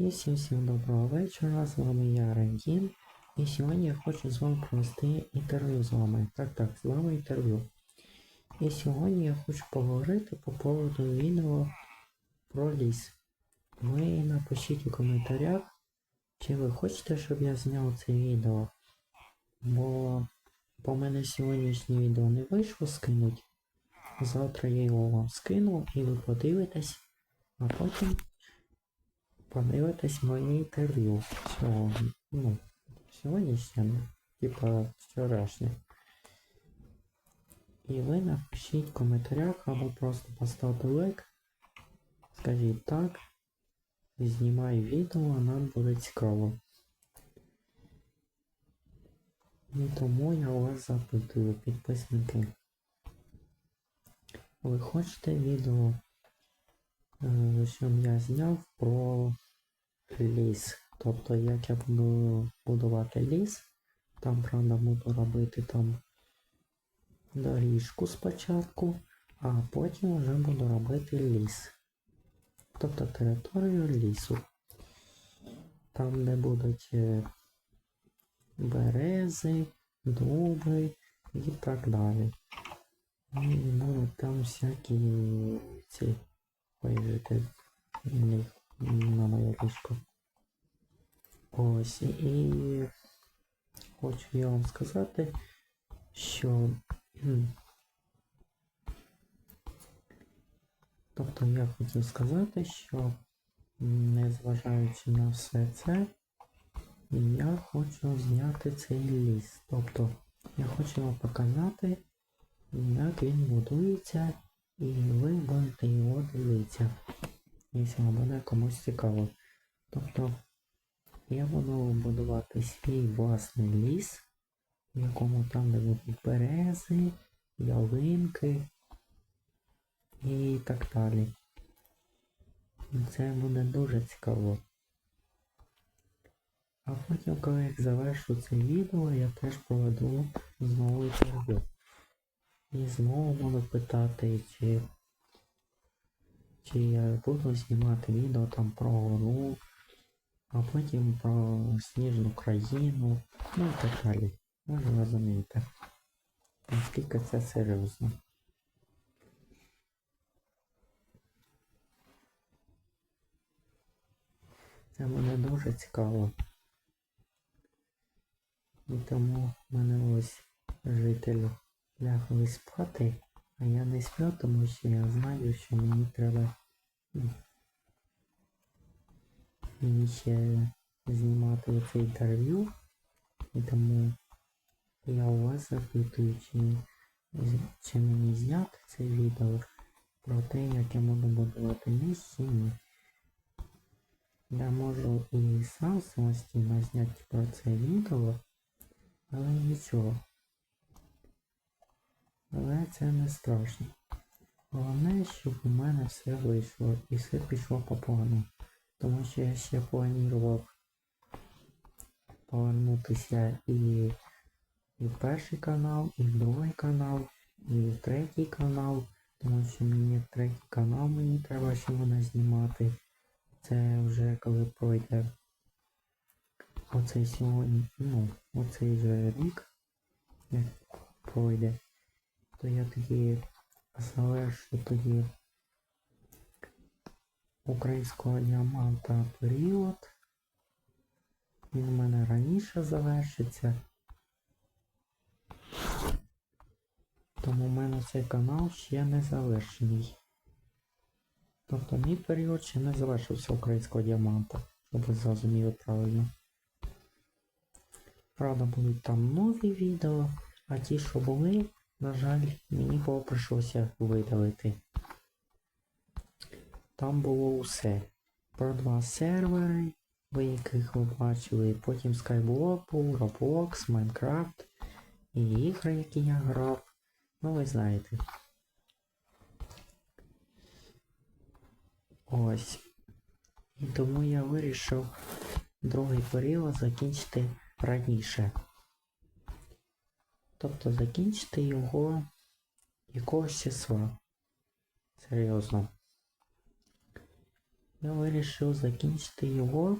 І всім всім доброго вечора, з вами я Рендін. І сьогодні я хочу з вами провести інтерв'ю з вами. Так, так, з вами інтерв'ю. І сьогодні я хочу поговорити по поводу відео про ліс. Ви напишіть у коментарях, чи ви хочете, щоб я зняв це відео. Бо по мене сьогоднішнє відео не вийшло скинуть. Завтра я його вам скину і ви подивитесь, а потім подивитесь моє інтерв'ю сьогодні. Ну, сьогоднішнє, ну, типа вчорашнє. І ви напишіть в коментарях або просто поставте лайк. Скажіть так. Знімаю відео, а нам буде цікаво. І тому я вас запитую, підписники. Ви хочете відео, е, щоб я зняв про ліс? Тобто як я буду будувати ліс, там правда буду робити там доріжку спочатку, а потім вже буду робити ліс. Тобто територію лісу. Там, де будуть е, берези, дуби і так далі. І будуть там всякі ці виїжджати на моє ліжко. Ось і хочу я вам сказати, що тобто я хотів сказати, що незважаючи на все це, я хочу зняти цей ліс. Тобто я хочу вам показати, як він будується, і ви будете його дивитися. Якщо вам буде комусь цікаво. Тобто я буду будувати свій власний ліс, в якому там де будуть берези, ялинки і так далі. Це буде дуже цікаво. А потім, коли я завершу це відео, я теж проведу знову інтерв'ю. І знову буду питати, чи, чи я буду знімати відео там про гору, а потім про сніжну країну, ну і так далі. Ви ж розумієте. Наскільки це серйозно. Це мене дуже цікаво. І тому в мене ось жителі лягли спати, а я не сплю, тому що я знаю, що мені треба ще знімати оце інтерв'ю. Тому я у вас запитую, чи, чи мені зняти це відео про те, як я буду будувати ліс. Я можу і сам самостійно зняти про це відео, але нічого. Але це не страшно. Головне, щоб у мене все вийшло і все пішло по плану. Тому що я ще планував повернутися і, і в перший канал, і в другий канал, і в третій канал, тому що мені третій канал мені треба ще мене знімати. Це вже коли пройде оцей сьогодні, ну, оцей же рік, як пройде, то я тоді завершу тоді українського діаманта період. Він у мене раніше завершиться. Тому в мене цей канал ще не завершений. Тобто мій період ще не завершився українського діаманта, щоб ви зрозуміли правильно. Правда, будуть там нові відео, а ті, що були, на жаль, мені прийшлося видалити. Там було усе. Про два сервери, ви яких ви бачили, потім Skyblock Roblox, Minecraft і ігри, які я грав. Ну ви знаєте. Ось. І тому я вирішив другий період закінчити раніше. Тобто закінчити його якогось числа. Серйозно. Я вирішив закінчити його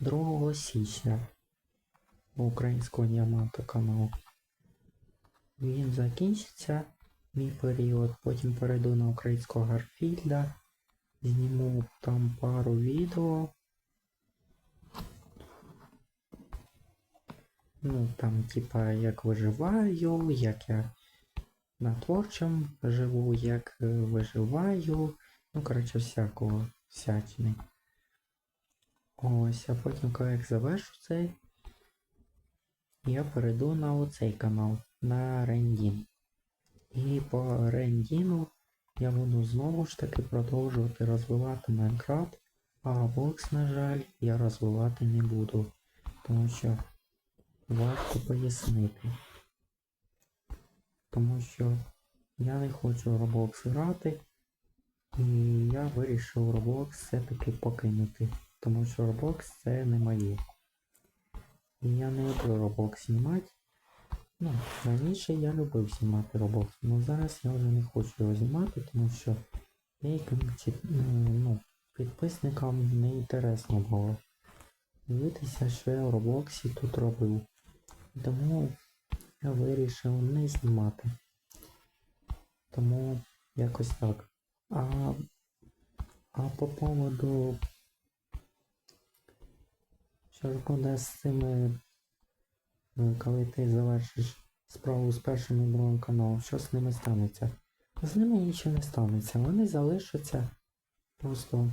2 січня українського діаманта каналу. Він закінчиться, мій період, потім перейду на українського Гарфільда, зніму там пару відео. Ну, там, типа, як виживаю, як я на творчому живу, як е, виживаю. Ну, коротше, всякого всячини. Ось, а потім, коли я завершу цей, я перейду на оцей канал, на Рендін. І по Рендіну я буду знову ж таки продовжувати розвивати Майнкрафт, а бокс, на жаль, я розвивати не буду. Тому що важко пояснити. Тому що я не хочу Roblox грати, і я вирішив Roblox все-таки покинути. Тому що Roblox це не моє. І я не люблю Roblox знімати. Ну, раніше я любив знімати Roblox, але зараз я вже не хочу його знімати, тому що деяким ну, підписникам не інтересно було дивитися, що я в Roblox тут робив. Тому я вирішив не знімати. Тому якось так. А, а по поводу що ж буде з цими, е, коли ти завершиш справу з першим і каналом, що з ними станеться? З ними нічого не станеться. Вони залишаться просто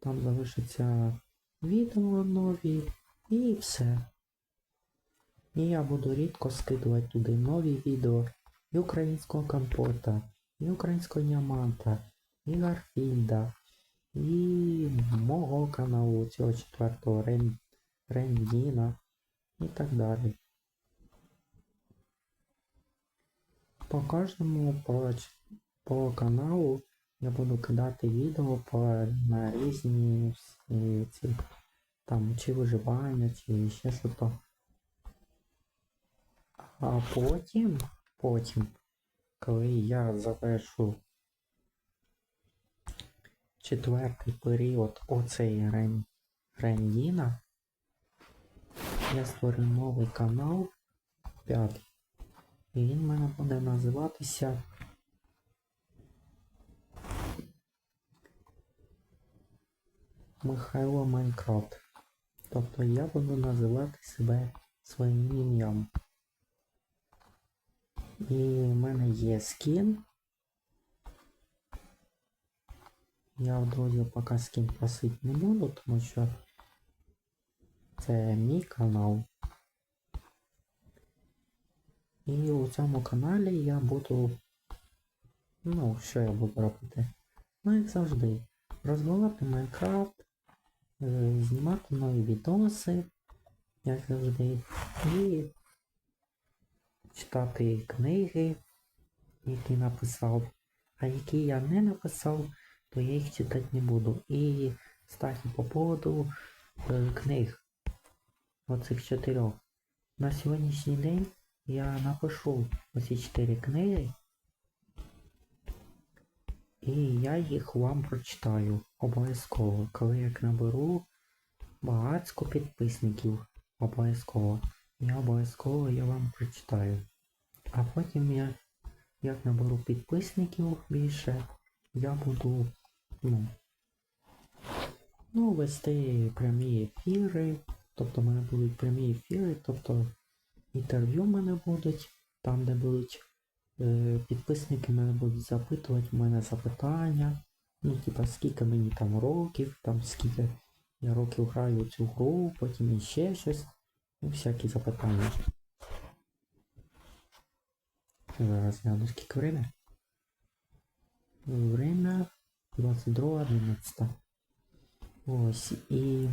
там залишаться відео нові і все. І я буду рідко скидувати туди нові відео і українського компота, і українського діаманта, і Гарфільда, і мого каналу цього четвертого Рен... Рендіна і так далі. По кожному по, по каналу я буду кидати відео по, на різні ці там чи виживання, чи ще що то. А потім, потім, коли я завершу четвертий період оцей Рен... Рендіна, я створю новий канал п'ятий. І він в мене буде називатися Михайло Майнкрафт. Тобто я буду називати себе своїм ім'ям. І в мене є скін. Я в друзі поки скін просити не буду, тому що це мій канал. І у цьому каналі я буду. Ну, що я буду робити? Ну, як завжди, розвивати Майнкрафт, е, знімати нові відоси, як завжди, і читати книги, які написав. А які я не написав, то я їх читати не буду. І, кстати, по поводу е, книг. Оцих чотирьох. На сьогоднішній день я напишу оці чотири книги. І я їх вам прочитаю обов'язково, коли я наберу багатько підписників. Обов'язково. Я обов'язково я вам прочитаю. А потім я, як наберу підписників більше, я буду, ну, ну, вести прямі ефіри. Тобто в мене будуть прямі ефіри, тобто інтерв'ю в мене будуть, там де будуть е, підписники мене будуть запитувати в мене запитання. Ну, типа, скільки мені там років, там скільки я років граю цю гру, потім іще щось. Всякі запитання. Зараз гляну скільки время. Время 22.11. Ось і.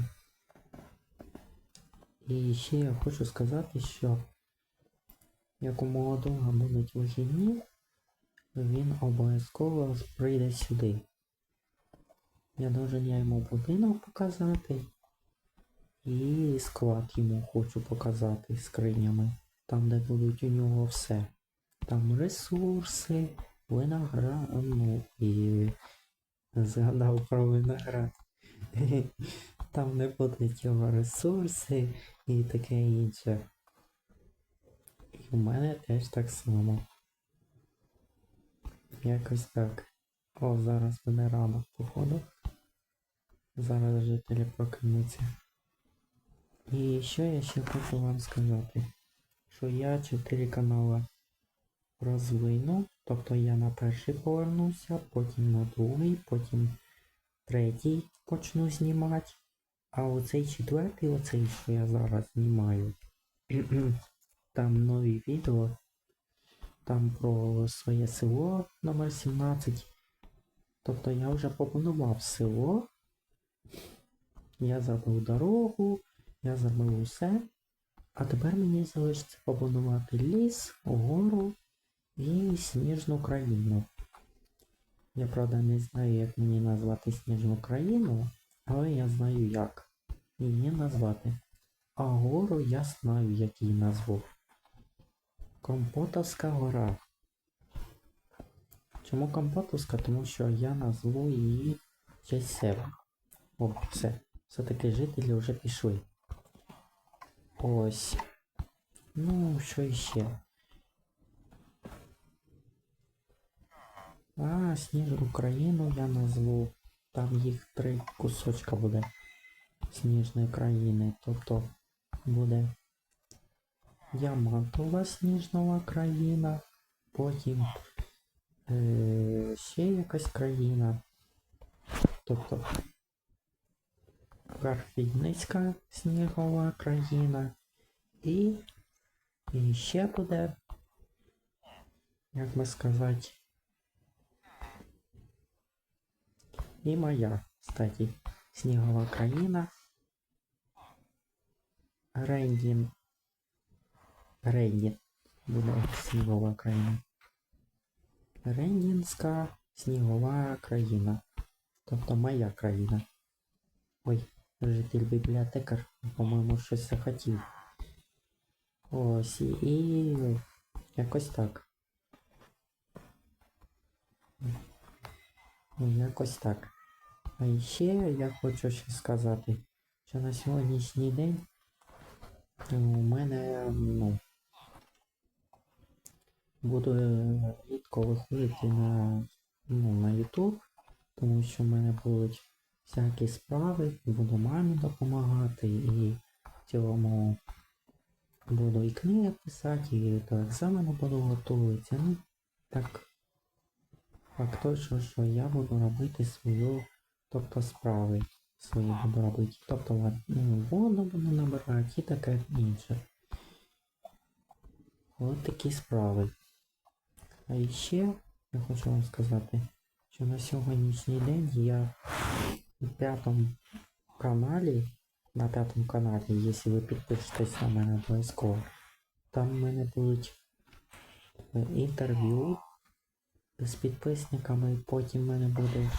І ще я хочу сказати, що як у молодого будуть вихідні, він обов'язково прийде сюди. Я должен я йому будинок показати. І склад йому хочу показати скринями. Там, де будуть у нього все. Там ресурси, виноград, ну, і згадав про виноград. Там не будуть його ресурси і таке інше. І в мене теж так само. Якось так. О, зараз буде ранок, походу. Зараз жителі прокинуться. І що я ще хочу вам сказати? Що я 4 канали розвину, тобто я на перший повернуся, потім на другий, потім третій почну знімати. А оцей четвертий, оцей, що я зараз знімаю, там нові відео, там про своє село номер 17. Тобто я вже побудував село, я зробив дорогу, я зробив усе. А тепер мені залишиться побудувати ліс, гору і сніжну країну. Я правда не знаю, як мені назвати сніжну країну, але я знаю як її назвати. А гору я знаю, як її назву. Компотовська гора. Чому Компотовська? Тому що я назву її честь. О, все. Все-таки жителі вже пішли. Ось. Ну, що іще? А, сніжну країну я назву. Там їх три кусочка буде сніжної країни. Тобто буде Ямантова сніжнова країна, потім е, ще якась країна. Тобто Гарфідницька снігова країна. І, і ще буде, як би сказати, і моя, кстати, снігова країна. Рендін. Рендін. Буде снігова країна. Рендінська снігова країна. Тобто моя країна. Ой, житель бібліотекар, по-моєму, щось захотів. Ось і якось так. Якось так. А ще я хочу ще сказати, що на сьогоднішній день у мене, ну, буду е, рідко виходити на, ну, на YouTube, тому що в мене будуть всякі справи, буду мамі допомагати і в цілому буду і книги писати, і до екзамену буду готуватися. Ну, так, факт точно, що я буду робити свою, тобто справи свої буду робити. Тобто ну, воду буду набирати і таке інше. От такі справи. А ще я хочу вам сказати, що на сьогоднішній день я на п'ятому каналі, на п'ятому каналі, якщо ви підпишетесь на мене обов'язково, там в мене будуть інтерв'ю з підписниками, потім в мене буде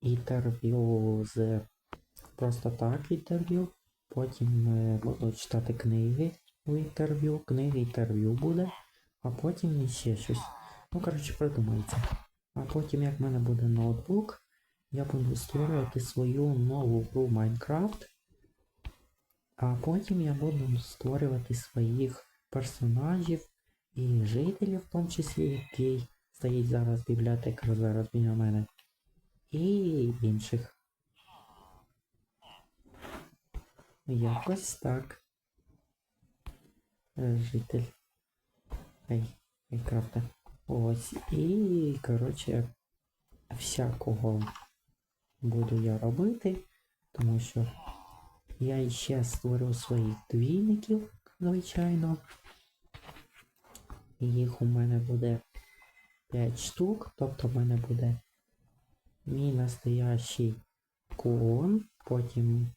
інтерв'ю з просто так інтерв'ю, потім буду читати книги у інтерв'ю, книги інтерв'ю буде, а потім ще щось. Ну, коротше, придумається. А потім, як в мене буде ноутбук, я буду створювати свою нову гру Майнкрафт. А потім я буду створювати своїх персонажів і жителів, в тому числі, який стоїть зараз бібліотекар зараз біля мене. І інших. Якось так. Е, Житель. Ей, Майнкрафта. Ось. І, коротше, всякого буду я робити, тому що я ще створив своїх двійників, звичайно. Їх у мене буде 5 штук, тобто в мене буде мій настоящий клон, потім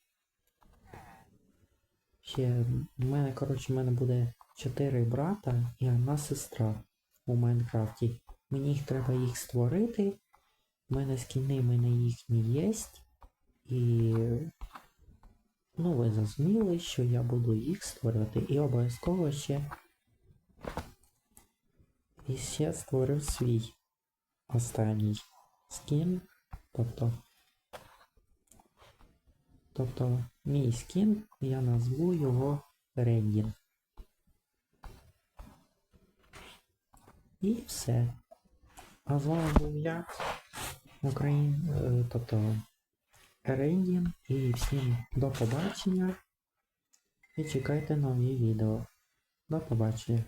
ще в мене, коротше, в мене буде 4 брата і одна сестра у Майнкрафті. Мені їх треба їх створити. У мене скіни, в мене їхні є. І... Ну, ви зрозуміли, що я буду їх створювати. І обов'язково ще... І ще створив свій останній скін, тобто, тобто мій скін, я назву його Рендін. І все. А з вами був я, Україн, е, тобто Рендін, і всім до побачення. І чекайте нові відео. До побачення.